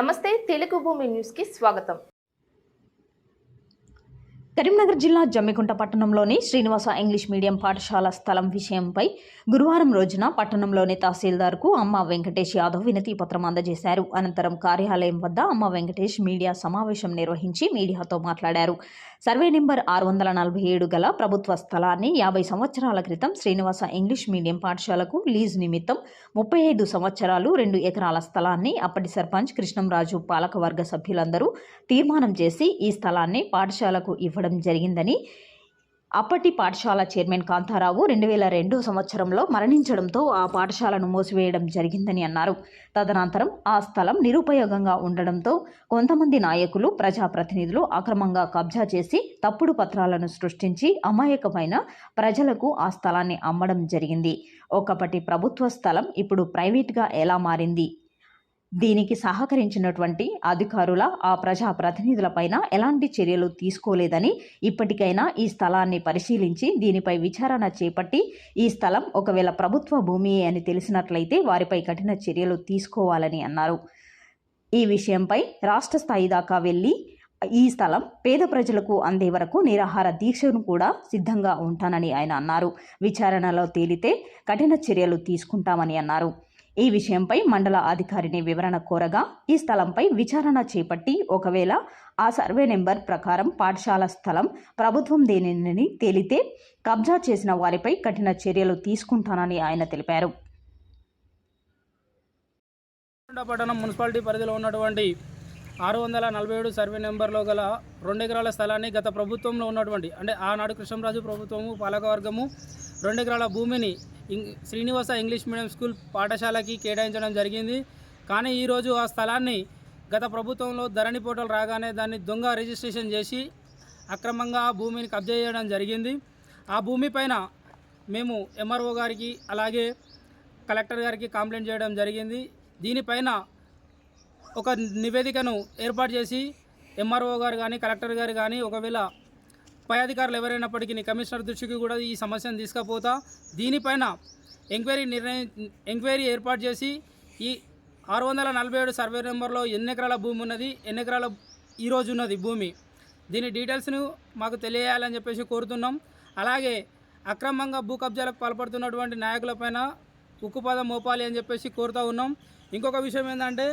నమస్తే తెలుగు భూమి న్యూస్కి స్వాగతం. కరీంనగర్ జిల్లా జమ్మికుంట పట్టణంలోని శ్రీనివాస ఇంగ్లీష్ మీడియం పాఠశాల స్థలం విషయంపై గురువారం రోజున పట్టణంలోని తహసీల్దార్కు అమ్మ వెంకటేష్ యాదవ్ వినతి పత్రం అందజేశారు. అనంతరం కార్యాలయం వద్ద అమ్మ వెంకటేష్ మీడియా సమావేశం నిర్వహించి మీడియాతో మాట్లాడారు. సర్వే నెంబర్ ఆరు వందల నలభై ఏడు గల ప్రభుత్వ స్థలాన్ని యాభై సంవత్సరాల క్రితం శ్రీనివాస ఇంగ్లీష్ మీడియం పాఠశాలకు లీజ్ నిమిత్తం ముప్పై ఐదు సంవత్సరాలు రెండు ఎకరాల స్థలాన్ని అప్పటి సర్పంచ్ కృష్ణంరాజు పాలకవర్గ సభ్యులందరూ తీర్మానం చేసి ఈ స్థలాన్ని పాఠశాలకు ఇవ్వడం జరిగిందని అప్పటి పాఠశాల చైర్మన్ కాంతారావు రెండు వేల రెండో సంవత్సరంలో మరణించడంతో ఆ పాఠశాలను మూసివేయడం జరిగిందని అన్నారు. తదనంతరం ఆ స్థలం నిరుపయోగంగా ఉండడంతో కొంతమంది నాయకులు ప్రజాప్రతినిధులు అక్రమంగా కబ్జా చేసి తప్పుడు పత్రాలను సృష్టించి అమాయకమైన ప్రజలకు ఆ స్థలాన్ని అమ్మడం జరిగింది. ఒకప్పటి ప్రభుత్వ స్థలం ఇప్పుడు ప్రైవేట్గా ఎలా మారింది? దీనికి సహకరించినటువంటి అధికారుల ఆ ప్రజా ప్రతినిధులపైన ఎలాంటి చర్యలు తీసుకోలేదని ఇప్పటికైనా ఈ స్థలాన్ని పరిశీలించి దీనిపై విచారణ చేపట్టి ఈ స్థలం ఒకవేళ ప్రభుత్వ భూమి అని తెలిసినట్లయితే వారిపై కఠిన చర్యలు తీసుకోవాలని అన్నారు. ఈ విషయంపై రాష్ట్ర స్థాయి దాకా వెళ్ళి ఈ స్థలం పేద ప్రజలకు అందే వరకు నిరాహార దీక్షను కూడా సిద్ధంగా ఉంటానని ఆయన అన్నారు. విచారణలో తేలితే కఠిన చర్యలు తీసుకుంటామని అన్నారు. ఈ విషయంపై మండల అధికారిని వివరణ కోరగా ఈ స్థలంపై విచారణ చేపట్టి ఒకవేళ ఆ సర్వే నెంబర్ ప్రకారం పాఠశాల స్థలం ప్రభుత్వం దేనిని తేలితే కబ్జా చేసిన వారిపై కఠిన చర్యలు తీసుకుంటానని ఆయన తెలిపారు. పట్టణం మున్సిపాలిటీ పరిధిలో ఉన్నటువంటి ఆరు వందల నలభై ఏడు సర్వే నెంబర్లో గల రెండు ఎకరాల స్థలాన్ని గత ప్రభుత్వంలో ఉన్నటువంటి అంటే ఆనాడు కృష్ణరాజు ప్రభుత్వము పాలకవర్గము రెండు ఎకరాల భూమిని శ్రీనివాస ఇంగ్లీష్ మీడియం స్కూల్ పాఠశాలకి కేటాయించడం జరిగింది. కానీ ఈరోజు ఆ స్థలాన్ని గత ప్రభుత్వంలో ధరణి పోటలు రాగానే దాన్ని దొంగ రిజిస్ట్రేషన్ చేసి అక్రమంగా ఆ భూమిని కబ్జా చేయడం జరిగింది. ఆ భూమి పైన మేము ఎంఆర్ఓ గారికి అలాగే కలెక్టర్ గారికి కంప్లైంట్ చేయడం జరిగింది. దీనిపైన ఒక నివేదికను ఏర్పాటు చేసి ఎంఆర్ఓ గారు కానీ కలెక్టర్ గారు కానీ ఒకవేళ పై అధికారులు ఎవరైనప్పటికీ కమిషనర్ దృష్టికి కూడా ఈ సమస్యను తీసుకుపోతా. దీనిపైన ఎంక్వైరీ నిర్ణయం ఎంక్వైరీ ఏర్పాటు చేసి ఈ ఆరు వందల నలభై ఏడు సర్వే నెంబర్లో ఎన్ని ఎకరాల భూమి ఉన్నది ఎన్ని ఎకరాల ఈరోజు ఉన్నది భూమి. దీని డీటెయిల్స్ను మాకు తెలియజేయాలని చెప్పేసి కోరుతున్నాం. అలాగే అక్రమంగా భూ కబ్జాలకు పాల్పడుతున్నటువంటి నాయకులపైన ఉక్కుపాదం మోపాలి అని చెప్పేసి కోరుతూ ఉన్నాం. ఇంకొక విషయం ఏంటంటే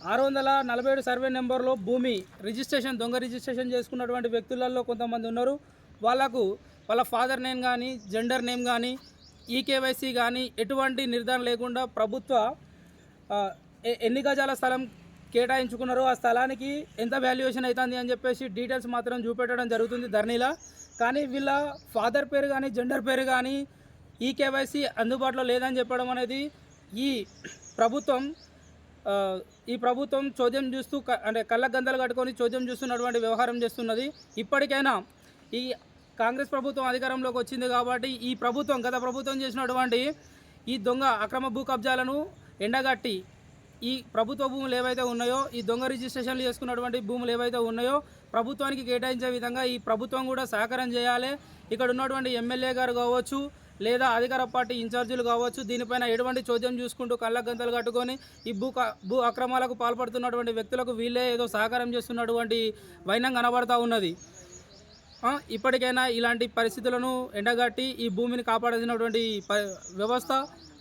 ఆరు వందల నలభై ఏడు సర్వే నెంబర్లో భూమి రిజిస్ట్రేషన్ దొంగ రిజిస్ట్రేషన్ చేసుకున్నటువంటి వ్యక్తులలో కొంతమంది ఉన్నారు. వాళ్ళకు వాళ్ళ ఫాదర్ నేమ్ కానీ జెండర్ నేమ్ కానీ ఈకేవైసీ కానీ ఎటువంటి నిర్ధారణ లేకుండా ప్రభుత్వ ఎన్ని గజాల స్థలం కేటాయించుకున్నారో ఆ స్థలానికి ఎంత వాల్యుయేషన్ అవుతుంది అని చెప్పేసి డీటెయిల్స్ మాత్రం చూపెట్టడం జరుగుతుంది ధరణిలా కానీ వీళ్ళ ఫాదర్ పేరు కానీ జెండర్ పేరు కానీ ఈ కేవైసీ అందుబాటులో లేదని చెప్పడం అనేది ఈ ప్రభుత్వం ఈ ప్రభుత్వం చోద్యం చూస్తూ అంటే కళ్ళ గందలు కట్టుకొని చోద్యం చూస్తున్నటువంటి వ్యవహారం చేస్తున్నది. ఇప్పటికైనా ఈ కాంగ్రెస్ ప్రభుత్వం అధికారంలోకి వచ్చింది కాబట్టి ఈ ప్రభుత్వం గత ప్రభుత్వం చేసినటువంటి ఈ దొంగ అక్రమ భూ కబ్జాలను ఎండగట్టి ఈ ప్రభుత్వ భూములు ఏవైతే ఉన్నాయో ఈ దొంగ రిజిస్ట్రేషన్లు చేసుకున్నటువంటి భూములు ఏవైతే ఉన్నాయో ప్రభుత్వానికి కేటాయించే విధంగా ఈ ప్రభుత్వం కూడా సహకారం చేయాలి. ఇక్కడ ఉన్నటువంటి ఎమ్మెల్యే గారు కావచ్చు లేదా అధికార పార్టీ ఇన్ఛార్జీలు కావచ్చు దీనిపైన ఎటువంటి చోద్యం చూసుకుంటూ కళ్ళ గంతలు కట్టుకొని ఈ భూ భూ అక్రమాలకు పాల్పడుతున్నటువంటి వ్యక్తులకు వీళ్ళే ఏదో సహకారం చేస్తున్నటువంటి వైనం కనబడతా ఉన్నది. ఇప్పటికైనా ఇలాంటి పరిస్థితులను ఎండగట్టి ఈ భూమిని కాపాడాల్సినటువంటి వ్యవస్థ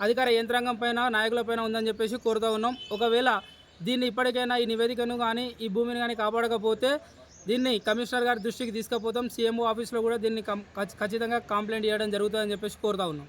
అధికార యంత్రాంగం పైన నాయకులపైన ఉందని చెప్పేసి కోరుతూ ఉన్నాం. ఒకవేళ దీన్ని ఇప్పటికైనా ఈ నివేదికను కానీ ఈ భూమిని కానీ కాపాడకపోతే దీన్ని కమిషనర్ గారి దృష్టికి తీసుకుపోతాం సీఎంఓ ఆఫీస్లో కూడా దీన్ని కం- ఖచ్చితంగా కంప్లైంట్ చేయడం జరుగుతుందని చెప్పేసి కోరుతా ఉన్నాం.